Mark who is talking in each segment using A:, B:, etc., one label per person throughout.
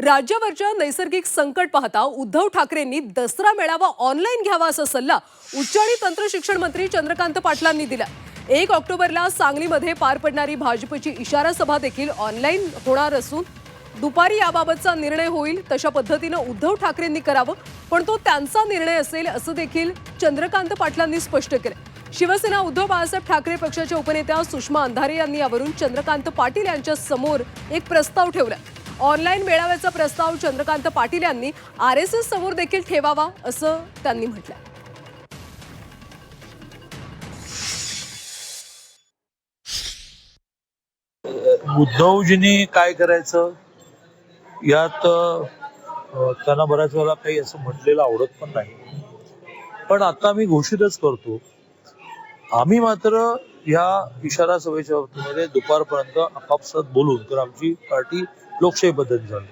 A: राज्यावरच्या नैसर्गिक संकट पाहता उद्धव ठाकरेंनी दसरा मेळावा ऑनलाईन घ्यावा असा सल्ला उच्च आणि तंत्र शिक्षण मंत्री चंद्रकांत पाटलांनी दिला. एक ऑक्टोबरला सांगलीमध्ये पार पडणारी भाजपची इशारा सभा देखील ऑनलाईन होणार असून दुपारी याबाबतचा निर्णय होईल तशा पद्धतीनं उद्धव ठाकरेंनी करावं पण तो त्यांचा निर्णय असेल असं देखील चंद्रकांत पाटलांनी स्पष्ट केलं. शिवसेना उद्धव बाळासाहेब ठाकरे पक्षाच्या उपनेत्या सुषमा अंधारे यांनी यावरून चंद्रकांत पाटील यांच्या समोर एक प्रस्ताव ठेवला. ऑनलाईन मेळाव्याचा प्रस्ताव चंद्रकांत पाटील यांनी आर एस एस समोर देखील ठेवावा असं त्यांनी म्हटलं
B: उद्धवजींनी काय करायचं? यात त्यांना बऱ्याच वेळा काही असं म्हटलेलं आवडत पण नाही. पण आता मी घोषितच करतो आम्ही मात्र या इशारा सभेच्या बाबतीमध्ये दुपारपर्यंत आपापसात बोलून तर आमची पार्टी लोकशाही पद्धती झाली.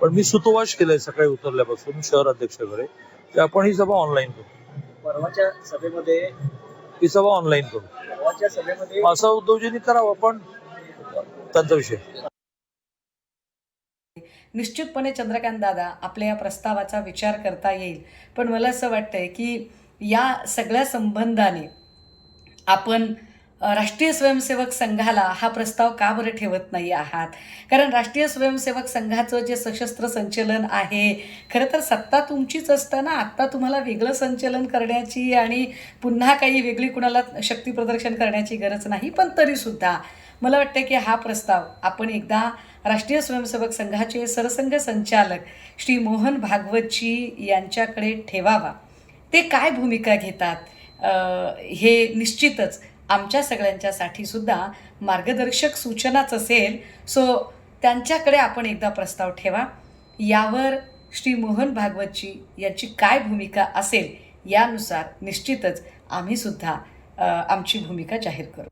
B: पण मी सुतोवाच केलाय सकाळी उतरल्यापासून शहर अध्यक्षाकडे की आपण ही सभा ऑनलाईन करू.
C: परवाच्या सभेमध्ये
B: ही सभा ऑनलाईन करू.
C: सभेमध्ये
B: असं उद्धवजींनी करावं पण त्यांचा विषय.
D: निश्चितपणे चंद्रकांत दादा आपल्या या प्रस्तावाचा विचार करता येईल. पण मला असं वाटतंय की या सगळ्या संबंधाने आपण राष्ट्रीय स्वयंसेवक संघाला हा प्रस्ताव का बरं ठेवत नाही आहात? कारण राष्ट्रीय स्वयंसेवक संघाचं जे सशस्त्र संचलन आहे खरं तर सत्ता तुमचीच असताना आत्ता तुम्हाला वेगळं संचलन करण्याची आणि पुन्हा काही वेगळी कुणाला शक्ती प्रदर्शन करण्याची गरज नाही पण तरीसुद्धा मला वाटतं की हा प्रस्ताव आपण एकदा राष्ट्रीय स्वयंसेवक संघाचे सरसंघ संचालक श्री मोहन भागवतजी यांच्याकडे ठेवावा. ते काय भूमिका घेतात? हे निश्चितच आमच्या सगळ्यांच्यासाठी सुद्धा मार्गदर्शक सूचनाच असेल. सो त्यांच्याकडे आपण एकदा प्रस्ताव ठेवा. यावर श्री मोहन भागवतजी यांची काय भूमिका असेल यानुसार निश्चितच आम्हीसुद्धा आमची भूमिका जाहीर करू.